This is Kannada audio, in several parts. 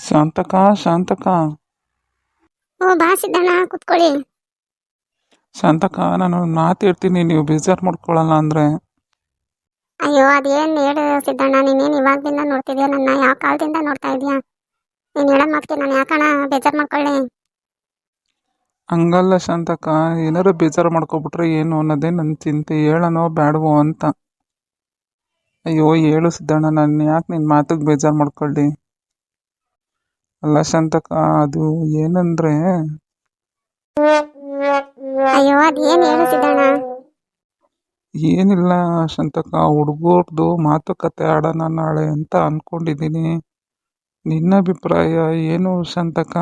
ಶಾಂತಕ ಶಾಂತಕ. ಓ ಬಾ ಸಿದ್ದಣ್ಣ ಕುತ್ಕೊಳ್ಳಿ. ಶಾಂತಕ ನಾನು ಮಾತಿರ್ತೀನಿ ಮಾತು ಹೇಳ್ತೀನಿ ನೀವು ಬೇಜಾರು ಮಾಡ್ಕೊಳ್ಳಲ್ಲ ಅಂದ್ರೆ. ಅಯ್ಯೋ ಅದೇನ್ ಹೇಳು ಸಿದ್ದಣ್ಣ ನೀನೇನು ಇವಾಗ್ಲಿಂದ ನೋಡ್ತಿದ್ಯಾ ನನ್ನ? ಯಾವ ಕಾಲದಿಂದ ನೋಡ್ತಾ ಇದೀಯಾ? ನೀನು ಹೇಳೋ ಮಾತಿಗೆ ನಾನು ಯಾಕಣ ಬೇಜಾರು ಮಾಡ್ಕೊಳ್ಳಿ? ಹಂಗಲ್ಲ ಶಾಂತಕ ಏನಾರು ಬೇಜಾರು ಮಾಡ್ಕೊಬಿಟ್ರೆ ಏನು ಅನ್ನೋದೇ ನನ್ನ ಚಿಂತೆ ಹೇಳನೋ ಬೇಡವೋ ಅಂತ. ಅಯ್ಯೋ ಹೇಳು ಸಿದ್ದಣ್ಣ ನಾನು ಯಾಕೆ ನಿನ್ನ ಮಾತಿಗೆ ಬೇಜಾರು ಮಾಡ್ಕೊಳ್ಳಿ? ಅಲ್ಲ ಶಾಂತಕ ಅದು ಏನಂದ್ರೆ ಅಯ್ಯೋ ಅದೇನ್ ಹೇಳು ಸಿದ್ದಣ್ಣ. ಏನಿಲ್ಲ ಶಾಂತಕ್ಕ ಹುಡುಗರ್ದು ಮಾತುಕತೆ ಆಡೋಣ ನಾಳೆ ಅಂತ ಅನ್ಕೊಂಡಿದ್ದೀನಿ. ನಿನ್ನ ಅಭಿಪ್ರಾಯ ಏನು ಶಾಂತಕ್ಕ?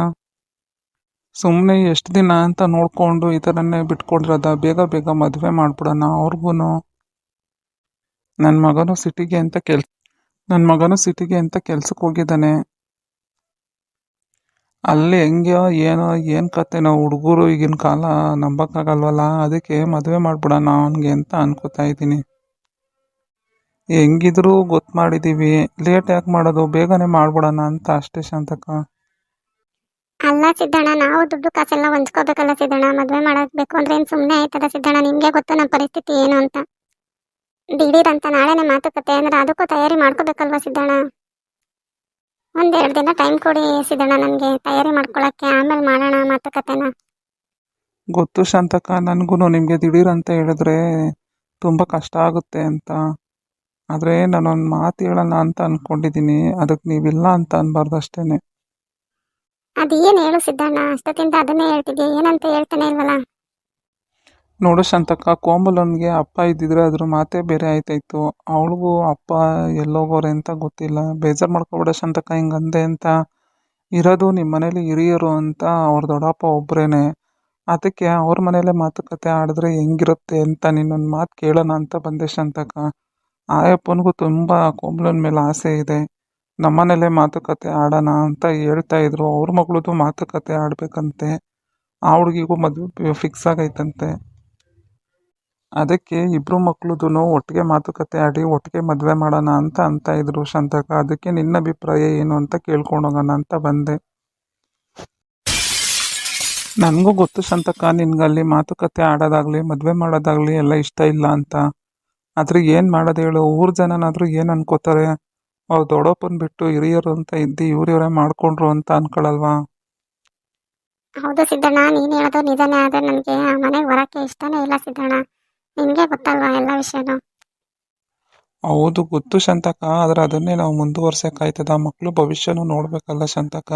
ಸುಮ್ಮನೆ ಎಷ್ಟು ದಿನ ಅಂತ ನೋಡಿಕೊಂಡು ಈ ಥರನೇ ಬಿಟ್ಕೊಂಡಿರೋದ ಬೇಗ ಬೇಗ ಮದುವೆ ಮಾಡ್ಬಿಡೋಣ ಅವ್ರಿಗೂ ನನ್ನ ಮಗನು ಸಿಟಿಗೆ ಅಂತ ಕೆಲ್ ನನ್ನ ಮಗನು ಸಿಟಿಗೆ ಅಂತ ಕೆಲ್ಸಕ್ಕೆ ಹೋಗಿದ್ದಾನೆ. ಅಲ್ಲಿ ಹೆಂಗ್ಯೋ, ಏನೋ, ಏನು ಕತೆನೋ ಹುಡುಗರು ಈಗಿನ ಕಾಲ ನಂಬಕ್ಕಾಗಲ್ವಲ್ಲ? ಅದಕ್ಕೆ ಮದುವೆ ಮಾಡ್ಬಿಡೋಣ ಅವನಿಗೆ ಅಂತ ಅನ್ಕೋತಾ ಇದ್ದೀನಿ. ಹೆಂಗಿದ್ರು ಗೊತ್ತು ಮಾಡಿದೀವಿ. ಲೇಟ್ ಯಾಕೆ ಮಾಡೋದು? ಬೇಗನೆ ಮಾಡ್ಬಿಡೋಣ ಅಂತ ಅಷ್ಟೇ ಶಾಂತಕ ಅಲ್ಲ ಸಿದ್ದಣ್ಣ, ನಾವು ದುಡ್ಡು ಕಾಸೆಲ್ಲ ಹೊಂದ್ಕೋಬೇಕಲ್ಲ ಸಿದ್ದಣ್ಣ. ಮದ್ವೆ ಮಾಡಬೇಕು ಅಂದ್ರೆ ಏನ್ ಸುಮ್ಮನೆ ಆಯ್ತದ ಸಿದ್ದಣ್ಣ? ನಿಮಗೆ ಗೊತ್ತು ನಮ್ಮ ಪರಿಸ್ಥಿತಿ ಏನು ಅಂತ. ದಿಢೀರ್ ಅಂತ ನಾಳೆನೇ ಮಾತುಕತೆ ಅಂದ್ರೆ ಅದಕ್ಕೂ ತಯಾರಿ ಮಾಡ್ಕೋಬೇಕಲ್ವಾ ಸಿದ್ದಣ್ಣ? ಒಂದೆರಡು ದಿನ ಟೈಮ್ ಕೊಡಿ ಸಿದ್ದಣ್ಣ ನನಗೆ. ತಯಾರಿ ಮಾಡ್ಕೊಳ್ಳೋಕ್ಕೆ ಆಮೇಲೆ ಮಾಡೋಣ ಮಾತುಕತೆನ ಗೊತ್ತು ಶಾಂತಕ್ಕ ನನಗೂ ನಿಮಗೆ ದಿಢೀರ್ ಅಂತ ಹೇಳಿದ್ರೆ ತುಂಬ ಕಷ್ಟ ಆಗುತ್ತೆ ಅಂತ. ಆದರೆ ನಾನೊಂದು ಮಾತು ಹೇಳೋಣ ಅಂತ ಅಂದ್ಕೊಂಡಿದ್ದೀನಿ ಅದಕ್ಕೆ ನೀವಿಲ್ಲ ಅಂತ ಅನ್ಬಾರ್ದು ಅಷ್ಟೇ ಅದೇನು ಹೇಳು ಸಿದ್ದಣ್ಣ? ಅಷ್ಟೊತ್ತಿಂದ ಅದನ್ನೇ ಹೇಳ್ತಿದ್ದೆ ಏನಂತ ಹೇಳ್ತಾನೆ ಇಲ್ವಲ್ಲ? ನೋಡು ಶಾಂತಕ್ಕ, ಕೋಮಲನ್ಗೆ ಅಪ್ಪ ಇದ್ದಿದ್ರೆ ಅದ್ರ ಮಾತೇ ಬೇರೆ ಆಯ್ತಾಯಿತ್ತು ಅವಳಿಗೂ ಅಪ್ಪ ಎಲ್ಲೋಗೋರೆ ಅಂತ ಗೊತ್ತಿಲ್ಲ. ಬೇಜಾರು ಮಾಡ್ಕೊಬೇಡ ಶಾಂತಕ್ಕ ಹಿಂಗೆ ಅಂದೆ ಅಂತ ಇರೋದು ನಿಮ್ಮ ಮನೇಲಿ ಹಿರಿಯರು ಅಂತ ಅವ್ರ ದೊಡ್ಡಪ್ಪ ಒಬ್ಬರೇನೆ ಅದಕ್ಕೆ ಅವ್ರ ಮನೇಲೆ ಮಾತುಕತೆ ಆಡಿದ್ರೆ ಹೆಂಗಿರುತ್ತೆ ಅಂತ ನಿನ್ನೊಂದು ಮಾತು ಕೇಳೋಣ ಅಂತ ಬಂದೆ ಶಾಂತಕ್ಕ. ಆಯಪ್ಪನಿಗೂ ತುಂಬ ಕೋಮಲನ ಮೇಲೆ ಆಸೆ ಇದೆ. ನಮ್ಮನೇಲೆ ಮಾತುಕತೆ ಆಡೋಣ ಅಂತ ಹೇಳ್ತಾ ಇದ್ರು. ಅವ್ರ ಮಗಳದು ಮಾತುಕತೆ ಆಡಬೇಕಂತೆ. ಆ ಹುಡುಗಿಗೂ ಮದುವೆ ಫಿಕ್ಸ್ ಆಗೈತಂತೆ. ಅದಕ್ಕೆ ಇಬ್ರು ಮಕ್ಳದ್ದು ಒಟ್ಟಿಗೆ ಮಾತುಕತೆ ಆಡಿ, ಒಟ್ಟಿಗೆ ಮದುವೆ ಮಾಡೋಣ ಅಂತ ಅಂತ ಇದ್ರು ಶಾಂತಕ. ಅದಕ್ಕೆ ನಿನ್ನ ಅಭಿಪ್ರಾಯ ಏನು ಅಂತ ಕೇಳ್ಕೊಂಡು ಹೋಗೋಣ ಅಂತ ಬಂದೆ. ನನಗೂ ಗೊತ್ತು ಶಾಂತಕ, ನಿನ್ಗಲ್ಲಿ ಮಾತುಕತೆ ಆಡೋದಾಗ್ಲಿ, ಮದುವೆ ಮಾಡೋದಾಗ್ಲಿ ಎಲ್ಲ ಇಷ್ಟ ಇಲ್ಲ ಅಂತ. ಆದ್ರೆ ಏನು ಮಾಡೋದು ಹೇಳು? ಊರ್ ಜನನಾದ್ರೂ ಏನು ಅನ್ಕೋತಾರೆ? ಅವ್ರು ದೊಡ್ಡಪ್ಪನ ಬಿಟ್ಟು ಹಿರಿಯರು ಅಂತ ಇದ್ದು ಇವ್ರ ಇವರೇ ಮಾಡ್ಕೊಂಡ್ರು ಅಂತ ಅನ್ಕೊಳಲ್ವಾ? ಹೌದು ಸಿದ್ದಣ್ಣ, ನೀನು ಹೇಳೋದು ನಿಜನೇ. ಆದರೆ ನನಗೆ ಆ ಮನೆಗೆ ಬರೋಕ್ಕೆ ಇಷ್ಟನೇ ಇಲ್ಲ ಸಿದ್ದಣ್ಣ. ನಿನಗೆ ಗೊತ್ತಲ್ವಾ ಎಲ್ಲ ವಿಷಯನೂ? ಹೌದು, ಗೊತ್ತು ಶಂತಕ. ಆದ್ರೆ ಅದನ್ನೇ ನಾವು ಮುಂದುವರ್ಸಕ್ಕಾಯ್ತದ. ಮಕ್ಕಳು ಭವಿಷ್ಯನೂ ನೋಡ್ಬೇಕಲ್ಲ ಶಂತಕ.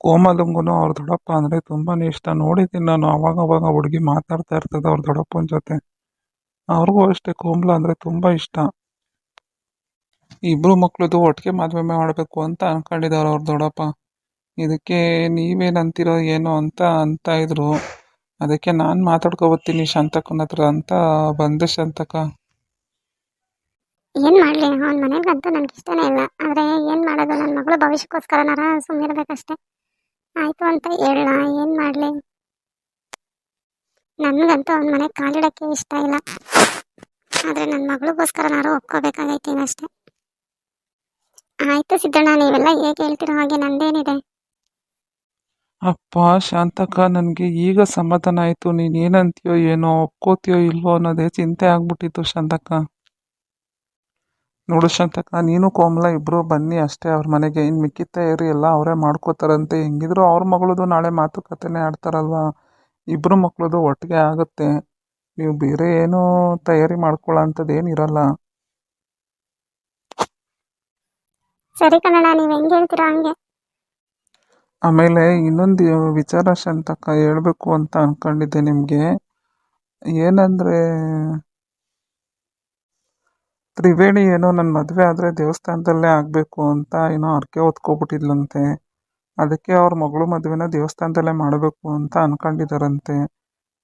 ಕೋಮಲಂಗೂ ಅವ್ರ ದೊಡ್ಡಪ್ಪ ಅಂದ್ರೆ ತುಂಬಾನೇ ಇಷ್ಟ. ನೋಡಿದ್ದೀನಿ ನಾನು. ಅವಾಗ ಅವಾಗ ಹುಡುಗಿ ಮಾತಾಡ್ತಾ ಇರ್ತದೆ ಅವ್ರ ದೊಡ್ಡಪ್ಪನ ಜೊತೆ. ಅವ್ರಿಗೂ ಅಷ್ಟೇ. ಕೋಮಲ ಅಂದ್ರೆ ತುಂಬಾ ಇಷ್ಟ. ಇಬ್ರು ಮಕ್ಳದು ಒಟ್ಟಿಗೆ ಮದುವೆ ಮಾಡಬೇಕು ಅಂತ ಅನ್ಕೊಂಡಿದ್ದಾರೆ ಅವ್ರ ದೊಡ್ಡಪ್ಪ. ಇದಕ್ಕೆ ನೀವೇನಂತೀರೋ ಏನೋ ಅಂತ ಅಂತ ಇದ್ರು. ಅದಕ್ಕೆ ನಾನು ಮಾತಾಡ್ಕೊಬತ್ತೀನಿ ಶಾಂತಕನ ಹತ್ರ ಅಂತ ಬಂದೆ ಶಾಂತಕ ಏನು ಮಾಡಲಿ? ಅವನ ಮನೆಗಂತೂ ನನಗೆ ಇಷ್ಟನೇ ಇಲ್ಲ. ಆದ್ರೆ ಏನು ಮಾಡೋದು? ನನ್ನ ಮಗಳು ಭವಿಷ್ಯಕ್ಕೋಸ್ಕರನಾರ ಸುಮ್ಮನಿರ್ಬೇಕಷ್ಟೇ ಆಯ್ತು ಅಂತ ಹೇಳ ಏನ್ ಮಾಡ್ಲಿ? ನನಗಂತೂ ಅವ್ನ ಮನೆಗೆ ಕಾಲಿಡಕ್ಕೆ ಇಷ್ಟ ಇಲ್ಲ. ಆದರೆ ನನ್ನ ಮಗಳಿಗೋಸ್ಕರನಾರು ಒಪ್ಕೋಬೇಕಾಗೈತೆ ಅಷ್ಟೇ ಆಯ್ತು ಸಿದ್ದಣ್ಣ, ನೀವೆಲ್ಲ ಹೇಗೆ ಹೇಳ್ತಿರೋ ಹಾಗೆ ನಂದೇನಿದೆ. ಅಪ್ಪ ಶಾಂತಕ ನನಗೆ ಈಗ ಸಮಾಧಾನ ಆಯಿತು. ನೀನು ಏನಂತೀಯೋ ಏನೋ, ಒಪ್ಕೋತೀಯೋ ಇಲ್ವೋ ಅನ್ನೋದೇ ಚಿಂತೆ ಆಗ್ಬಿಟ್ಟಿತ್ತು ಶಾಂತಕ ನೋಡು ಶಾಂತಕ ನೀನು ಕೋಮಲ ಇಬ್ಬರು ಬನ್ನಿ ಅಷ್ಟೇ ಅವ್ರ ಮನೆಗೆ. ಇನ್ನು ಮಿಕ್ಕಿತ್ತ ಏರಿ ಎಲ್ಲ ಅವರೇ ಮಾಡ್ಕೋತಾರಂತೆ. ಹೆಂಗಿದ್ರು ಅವ್ರ ಮಗಳದು ನಾಳೆ ಮಾತುಕತೆನೇ ಆಡ್ತಾರಲ್ವಾ? ಇಬ್ಬರು ಮಕ್ಕಳದು ಒಟ್ಟಿಗೆ ಆಗುತ್ತೆ. ನೀವು ಬೇರೆ ಏನು ತಯಾರಿ ಮಾಡ್ಕೊಳ್ಳೋ ಅಂಥದ್ದು ಏನಿರಲ್ಲ ಸರಿ ಕಣ್ಣ ನೀವು ಹೆಂಗೆ ಹೇಳ್ತೀರಾ ಹಂಗೆ. ಆಮೇಲೆ ಇನ್ನೊಂದು ವಿಚಾರ ಶಾಂತಕ್ಕ ಹೇಳಬೇಕು ಅಂತ ಅನ್ಕೊಂಡಿದ್ದೆ ನಿಮಗೆ. ಏನಂದರೆ, ತ್ರಿವೇಣಿ ಏನೋ ನನ್ನ ಮದುವೆ ಆದರೆ ದೇವಸ್ಥಾನದಲ್ಲೇ ಆಗಬೇಕು ಅಂತ ಏನೋ ಹರಕೆ ಹೊತ್ಕೊಬಿಟ್ಟಿದ್ಲಂತೆ. ಅದಕ್ಕೆ ಅವ್ರ ಮಗಳು ಮದುವೆನ ದೇವಸ್ಥಾನದಲ್ಲೇ ಮಾಡಬೇಕು ಅಂತ ಅನ್ಕೊಂಡಿದ್ದಾರಂತೆ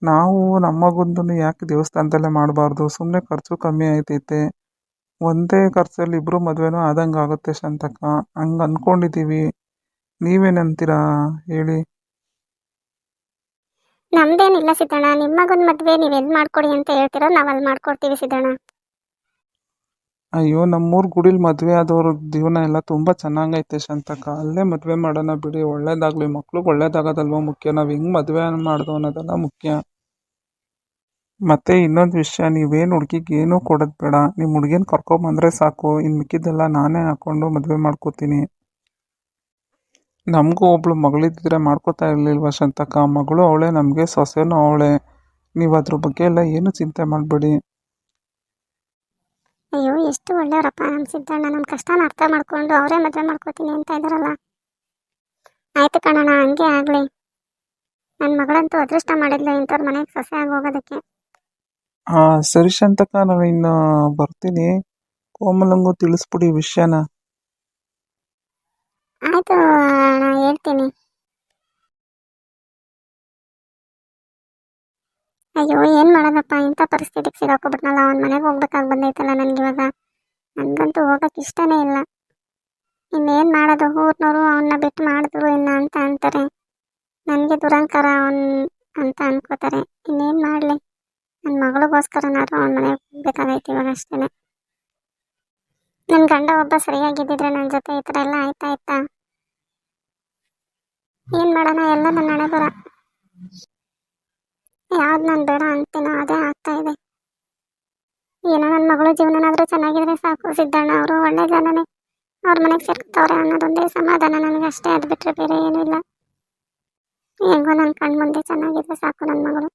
ನಾವು ನಮ್ಮ ಮಗುಂದೂ ಯಾಕೆ ದೇವಸ್ಥಾನದಲ್ಲೇ ಮಾಡಬಾರ್ದು? ಸುಮ್ಮನೆ ಖರ್ಚು ಕಮ್ಮಿ ಆಯ್ತೈತೆ. ಒಂದೇ ಖರ್ಚಲ್ಲಿ ಇಬ್ಬರು ಮದುವೆನೂ ಆದಂಗೆ ಆಗುತ್ತೆ ಶಾಂತಕ್ಕ ಹಂಗೆ ಅಂದ್ಕೊಂಡಿದ್ದೀವಿ ನೀವೇನಂತೀರಾ ಹೇಳಿ? ನಮ್ದೇನಿಲ್ಲ ಸಿದ್ದಣ್ಣ. ನಿಮ್ಮ ಮಗನ ಮದುವೆ ನೀವು ಎಲ್ಲಿ ಮಾಡ್ಕೊಡಿ ಅಂತ ಹೇಳ್ತಿರೋ ನಾವು ಅಲ್ಲಿ ಮಾಡ್ಕೊಡ್ತೀವಿ ಸಿದ್ದಣ್ಣ. ಅಯ್ಯೋ ನಮ್ಮೂರ್ ಗುಡಿಲ್ ಮದುವೆ ಆದವ್ರ ಜೀವನ ಎಲ್ಲ ತುಂಬಾ ಚೆನ್ನಾಗೈತೆ ಶಂತಕ ಅಲ್ಲೇ ಮದುವೆ ಮಾಡೋಣ ಬಿಡಿ. ಒಳ್ಳೇದಾಗ್ಲಿ. ಮಕ್ಳಿಗೆ ಒಳ್ಳೇದಾಗೋದಲ್ವ ಮುಖ್ಯ. ನಾವು ಹೆಂಗ್ ಮದುವೆ ಮಾಡ್ದೋ ಅನ್ನೋದೆಲ್ಲ ಮುಖ್ಯ. ಮತ್ತೆ ಇನ್ನೊಂದು ವಿಷಯ. ನೀವೇನು ಹುಡ್ಗಿಗೆ ಏನೂ ಕೊಡೋದು ಬೇಡ. ನಿಮ್ಮ ಹುಡುಗಿನ ಕರ್ಕೊಂಬಂದ್ರೆ ಸಾಕು. ಇನ್ ಮಿಕ್ಕಿದ್ದೆಲ್ಲ ನಾನೇ ಹಾಕೊಂಡು ಮದುವೆ ಮಾಡ್ಕೋತೀನಿ. ನಮಗೂ ಒಬ್ಳು ಮಗಳಿದ್ದರೆ ಮಾಡ್ಕೋತಾ ಇರಲಿಲ್ವ ಶಾಂತಕ್ಕ ಮಗಳು ಅವಳೆ ನಮಗೆ ಸೊಸೆನೂ ಅವಳೆ. ನೀವು ಅದ್ರ ಬಗ್ಗೆ ಎಲ್ಲ ಏನು ಚಿಂತೆ ಮಾಡಬೇಡಿ. ಅಯ್ಯೋ ಎಷ್ಟು ಒಳ್ಳೆಯವರಪ್ಪ ನಮ್ಮ ಸಿದ್ದಣ್ಣ ನಮ್ಮ ಕಷ್ಟನ ಅರ್ಥ ಮಾಡ್ಕೊಂಡು ಅವರೇ ಮದುವೆ ಮಾಡ್ಕೋತೀನಿ ಅಂತ ಇದ್ದಾರಲ್ಲ ಆಯ್ತು ಕಣಣ್ಣ ಹಂಗೆ ಆಗಲಿ. ನನ್ನ ಮಗಳಂತೂ ಅದೃಷ್ಟ ಮಾಡಿದ್ಲು ಇಂಥವ್ರ ಮನೆಗೆ ಸೊಸೆ ಆಗಿ ಹೋಗೋದಕ್ಕೆ ಹಾಂ ಸರಿ ಶಾಂತಕ್ಕ ನಾನು ಇನ್ನು ಬರ್ತೀನಿ. ಕೋಮಲಂಗೂ ತಿಳಿಸ್ಬಿಡಿ ವಿಷಯನ. ಆಯಿತು, ಅಣ್ಣ, ಹೇಳ್ತೀನಿ. ಅಯ್ಯೋ, ಏನು ಮಾಡೋದಪ್ಪ? ಇಂಥ ಪರಿಸ್ಥಿತಿಗೆ ಸಿಗಾಕೋಬಿಟ್ನಲ್ಲ, ಅವ್ನ ಮನೆಗೆ ಹೋಗ್ಬೇಕಾಗಿ ಬಂದೈತಲ್ಲ ನನಗೆ ಇವಾಗ. ನನಗಂತೂ ಹೋಗಕ್ಕೆ ಇಷ್ಟನೇ ಇಲ್ಲ. ಇನ್ನೇನು ಮಾಡೋದು? ಊರ್ನವರು ಅವನ್ನ ಬಿಟ್ಟು ಮಾಡಿದ್ರು ಇನ್ನ ಅಂತ ಅಂತಾರೆ. ನನಗೆ ದುರಂಕಾರ ಅವನ್ ಅಂತ ಅನ್ಕೋತಾರೆ. ಇನ್ನೇನು ಮಾಡಲಿ? ನನ್ನ ಮಗಳಿಗೋಸ್ಕರನಾದ್ರೂ ಅವನ ಮನೆಗೆ ಹೋಗ್ಬೇಕಾಗೈತೆ ಇವಾಗ ಅಷ್ಟೇ ನನ್ನ ಗಂಡ ಒಬ್ಬ ಸರಿಯಾಗಿದ್ದಿದ್ರೆ ನನ್ನ ಜೊತೆ ಈ ಥರ ಎಲ್ಲ ಆಯ್ತಾ ಇತ್ತಾ ಏನು ಮಾಡೋಣ? ಎಲ್ಲ ನನ್ನ ಹಣೆ ಬರ. ಯಾವ್ದು ನಾನು ಬೇಡ ಅಂತೀನೋ ಅದೇ ಆಗ್ತಾ ಇದೆ. ಏನೋ ನನ್ನ ಮಗಳ ಜೀವನನಾದ್ರೂ ಚೆನ್ನಾಗಿದ್ರೆ ಸಾಕು. ಸಿದ್ದಣ್ಣ ಅವರು ಒಳ್ಳೆ ಜನನೇ. ಅವ್ರ ಮನೆಗೆ ಸೇರ್ಕೊತವ್ರೆ ಅನ್ನೋದೊಂದೇ ಸಮಾಧಾನ ನನಗೆ ಅಷ್ಟೇ. ಅದು ಬಿಟ್ಟರೆ ಬೇರೆ ಏನೂ ಇಲ್ಲ ಹೆಂಗೋ ನನ್ನ ಕಣ್ಮುಂದೆ ಚೆನ್ನಾಗಿದ್ರೆ ಸಾಕು ನನ್ನ ಮಗಳು.